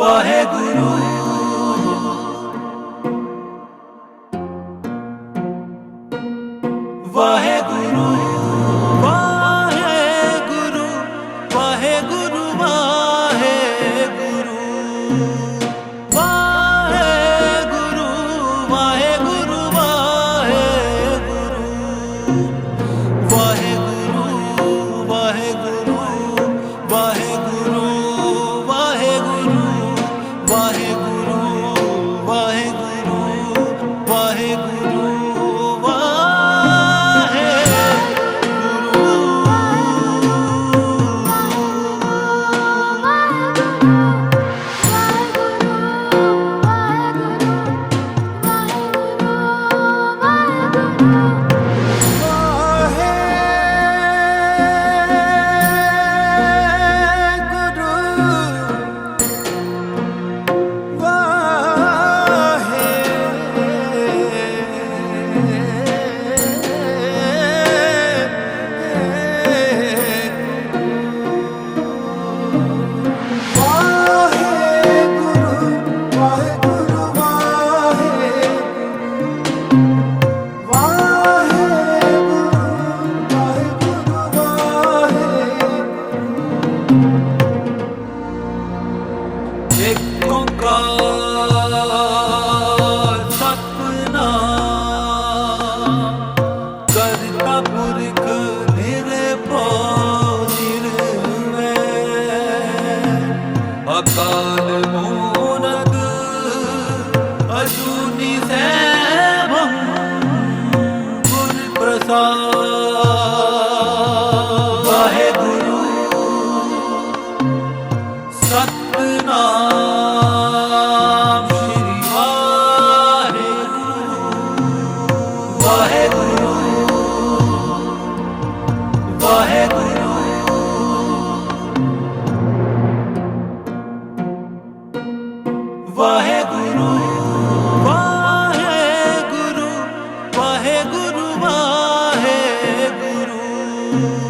Waheguru. Waheguru. 감사합니다. you.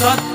三